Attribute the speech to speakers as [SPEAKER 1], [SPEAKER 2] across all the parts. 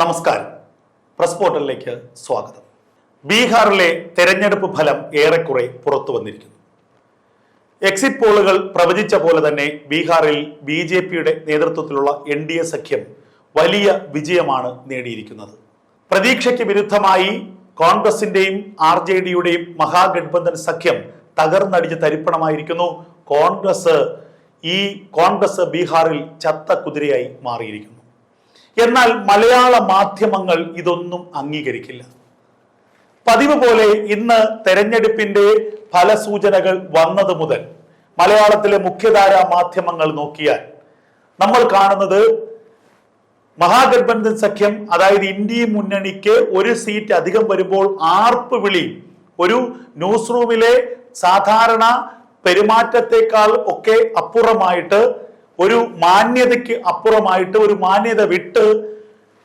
[SPEAKER 1] നമസ്കാരം. പ്രസ് പോർട്ടലിലേക്ക് സ്വാഗതം. ബീഹാറിലെ തെരഞ്ഞെടുപ്പ് ഫലം ഏറെക്കുറെ പുറത്തു വന്നിരിക്കുന്നു. എക്സിറ്റ് പോളുകൾ പ്രവചിച്ച പോലെ തന്നെ ബീഹാറിൽ ബി ജെ പിയുടെ നേതൃത്വത്തിലുള്ള എൻ ഡി എ സഖ്യം വലിയ വിജയമാണ് നേടിയിരിക്കുന്നത്. പ്രതീക്ഷയ്ക്ക് വിരുദ്ധമായി കോൺഗ്രസിന്റെയും ആർ ജെ ഡിയുടെയും മഹാഗഡ്ബന്ധൻ സഖ്യം തകർന്നടിച്ച് തരിപ്പണമായിരിക്കുന്നു. കോൺഗ്രസ് ഈ കോൺഗ്രസ് ബീഹാറിൽ ചത്ത കുതിരയായി മാറിയിരിക്കുന്നു. എന്നാൽ മലയാള മാധ്യമങ്ങൾ ഇതൊന്നും അംഗീകരിക്കില്ല. പതിവ് പോലെ ഇന്ന് തെരഞ്ഞെടുപ്പിന്റെ ഫലസൂചനകൾ വന്നത് മുതൽ മലയാളത്തിലെ മുഖ്യധാര മാധ്യമങ്ങൾ നോക്കിയാൽ നമ്മൾ കാണുന്നത് മഹാഗഡ്ബന്ധൻ സഖ്യം അതായത് ഇന്ത്യ മുന്നണിക്ക് ഒരു സീറ്റ് അധികം വരുമ്പോൾ ആർപ്പ് വിളി ഒരു ന്യൂസ് റൂമിലെ സാധാരണ പെരുമാറ്റത്തെക്കാൾ ഒക്കെ അപ്പുറമായിട്ട് ഒരു മാന്യതയ്ക്ക് അപ്പുറമായിട്ട് ഒരു മാന്യത വിട്ട്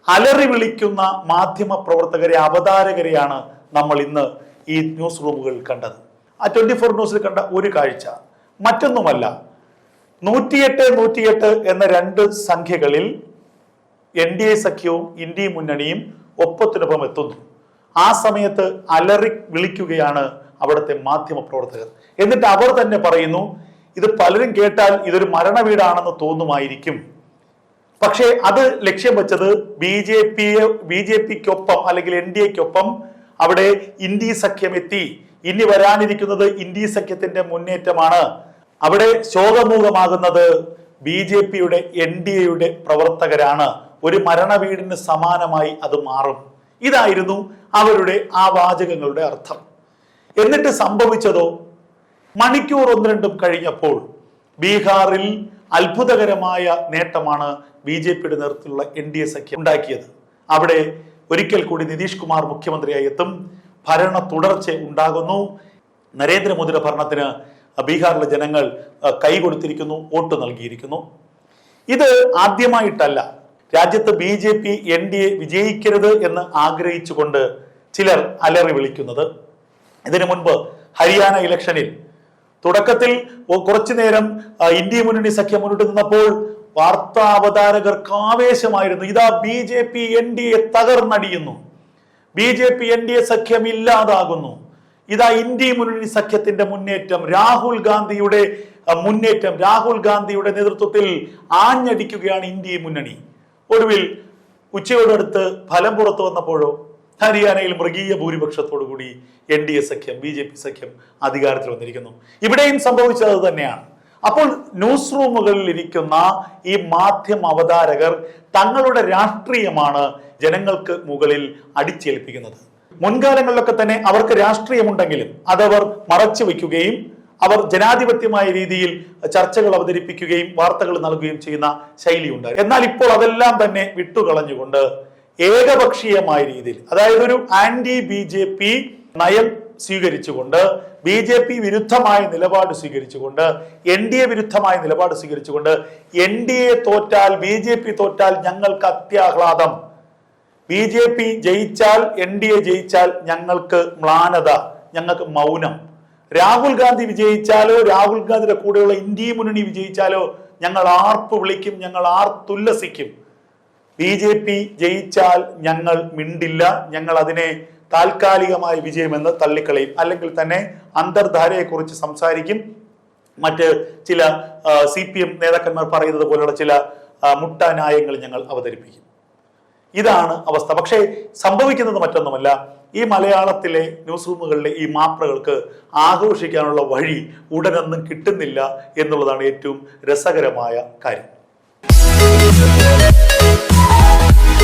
[SPEAKER 1] അലറി വിളിക്കുന്ന മാധ്യമ പ്രവർത്തകരെ അവതാരകരെയാണ് നമ്മൾ ഇന്ന് ഈ ന്യൂസ് റൂമുകളിൽ കണ്ടത്. ആ ട്വന്റി ഫോർ ന്യൂസിൽ കണ്ട ഒരു കാഴ്ച. മറ്റൊന്നുമല്ല നൂറ്റിയെട്ട് നൂറ്റിയെട്ട് എന്ന രണ്ട് സംഖ്യകളിൽ എൻ ഡി എ സഖ്യവും ഇന്ത്യ മുന്നണിയും ഒപ്പത്തിനൊപ്പം എത്തുന്നു. ആ സമയത്ത് അലറി വിളിക്കുകയാണ് അവിടുത്തെ മാധ്യമ പ്രവർത്തകർ. എന്നിട്ട് അവർ തന്നെ പറയുന്നു ഇത് പലരും കേട്ടാൽ ഇതൊരു മരണ വീടാണെന്ന് തോന്നുമായിരിക്കും. പക്ഷേ അത് ലക്ഷ്യം വെച്ചത് ബി ജെ പിയെ ബി ജെ പിക്കൊപ്പം അല്ലെങ്കിൽ എൻ ഡി എക്കൊപ്പം അവിടെ ഇന്ത്യ സഖ്യം എത്തി. ഇനി വരാനിരിക്കുന്നത് ഇന്ത്യ സഖ്യത്തിന്റെ മുന്നേറ്റമാണ്. അവിടെ ശോകമൂകമാകുന്നത് ബി ജെ പിയുടെ എൻ ഡി എയുടെ പ്രവർത്തകരാണ്. ഒരു മരണ വീടിന് സമാനമായി അത് മാറും. ഇതായിരുന്നു അവരുടെ ആ വാചകങ്ങളുടെ അർത്ഥം. എന്നിട്ട് സംഭവിച്ചതോ മണിക്കൂർ ഒന്ന് രണ്ടും കഴിഞ്ഞപ്പോൾ ബീഹാറിൽ അത്ഭുതകരമായ നേട്ടമാണ് ബി ജെ പിയുടെ നേതൃത്വത്തിലുള്ള എൻ ഡി എ സഖ്യം ഉണ്ടാക്കിയത്. അവിടെ ഒരിക്കൽ കൂടി നിതീഷ് കുമാർ മുഖ്യമന്ത്രിയായി എത്തും. ഭരണ തുടർച്ച ഉണ്ടാകുന്നു. നരേന്ദ്രമോദിയുടെ ഭരണത്തിന് ബീഹാറിലെ ജനങ്ങൾ കൈ കൊടുത്തിരിക്കുന്നു വോട്ട് നൽകിയിരിക്കുന്നു. ഇത് ആദ്യമായിട്ടല്ല. രാജ്യത്ത് B J P N D A വിജയിക്കരുത് എന്ന് ആഗ്രഹിച്ചുകൊണ്ട് ചിലർ അലറി വിളിക്കുന്നത്. ഇതിനു മുൻപ് ഹരിയാന ഇലക്ഷനിൽ തുടക്കത്തിൽ കുറച്ചു നേരം ഇന്ത്യ മുന്നണി സഖ്യം മുന്നിട്ട് നിന്നപ്പോൾ വാർത്താ അവതാരകർക്ക് ആവേശമായിരുന്നു. ഇതാ B J P N D A തകർന്നടിയുന്നു. B J P N D A സഖ്യം ഇല്ലാതാകുന്നു. ഇതാ ഇന്ത്യ മുന്നണി സഖ്യത്തിന്റെ മുന്നേറ്റം. രാഹുൽ ഗാന്ധിയുടെ മുന്നേറ്റം. രാഹുൽ ഗാന്ധിയുടെ നേതൃത്വത്തിൽ ആഞ്ഞടിക്കുകയാണ് ഇന്ത്യ മുന്നണി. ഒടുവിൽ ഉച്ചയോടടുത്ത് ഫലം പുറത്തു വന്നപ്പോഴോ ഹരിയാനയിൽ മൃഗീയ ഭൂരിപക്ഷത്തോടുകൂടി എൻ ഡി എ സഖ്യം ബി ജെ പി സഖ്യം അധികാരത്തിൽ വന്നിരിക്കുന്നു. ഇവിടെയും സംഭവിച്ചത് തന്നെയാണ്. അപ്പോൾ ന്യൂസ് റൂമുകളിൽ ഇരിക്കുന്ന ഈ മാധ്യമ അവതാരകർ തങ്ങളുടെ രാഷ്ട്രീയമാണ് ജനങ്ങൾക്ക് മുകളിൽ അടിച്ചേൽപ്പിക്കുന്നത്. മുൻകാലങ്ങളിലൊക്കെ തന്നെ അവർക്ക് രാഷ്ട്രീയമുണ്ടെങ്കിലും അതവർ മറച്ചു വയ്ക്കുകയും അവർ ജനാധിപത്യമായ രീതിയിൽ ചർച്ചകൾ അവതരിപ്പിക്കുകയും വാർത്തകൾ നൽകുകയും ചെയ്യുന്ന ശൈലിയുണ്ട് എന്നാൽ ഇപ്പോൾ അതെല്ലാം തന്നെ വിട്ടുകളഞ്ഞുകൊണ്ട് ഏകപക്ഷീയമായ രീതിയിൽ അതായത് ഒരു ആന്റി ബി ജെ പി നയം സ്വീകരിച്ചുകൊണ്ട് ബി ജെ പി വിരുദ്ധമായ നിലപാട് സ്വീകരിച്ചുകൊണ്ട് എൻ ഡി എ വിരുദ്ധമായ നിലപാട് സ്വീകരിച്ചുകൊണ്ട് എൻ ഡി എ തോറ്റാൽ ബി ജെ പി തോറ്റാൽ ഞങ്ങൾക്ക് അത്യാഹ്ലാദം. ബി ജെ പി ജയിച്ചാൽ എൻ ഡി എ ജയിച്ചാൽ ഞങ്ങൾക്ക് മ്ലാനത ഞങ്ങൾക്ക് മൗനം. രാഹുൽ ഗാന്ധി വിജയിച്ചാലോ രാഹുൽ ഗാന്ധിയുടെ കൂടെയുള്ള ഇന്ത്യ മുന്നണി വിജയിച്ചാലോ ഞങ്ങൾ ആർപ്പ് വിളിക്കും ഞങ്ങൾ ആർത്തുല്ലസിക്കും. ബി ജെ പി ജയിച്ചാൽ ഞങ്ങൾ മിണ്ടില്ല. ഞങ്ങൾ അതിനെ താൽക്കാലികമായ വിജയമെന്ന് തള്ളിക്കളയും. അല്ലെങ്കിൽ തന്നെ അന്തർധാരയെ കുറിച്ച് സംസാരിക്കും. മറ്റ് ചില സി പി എം നേതാക്കന്മാർ പറയുന്നത് പോലെയുള്ള ചില മുട്ടാനായങ്ങൾ ഞങ്ങൾ അവതരിപ്പിക്കും. ഇതാണ് അവസ്ഥ. പക്ഷേ സംഭവിക്കുന്നത് മറ്റൊന്നുമല്ല. ഈ മലയാളത്തിലെ ന്യൂസ് റൂമുകളിലെ ഈ മാപ്രകൾക്ക് ആഘോഷിക്കാനുള്ള വഴി ഉടനൊന്നും കിട്ടുന്നില്ല എന്നുള്ളതാണ് ഏറ്റവും രസകരമായ കാര്യം.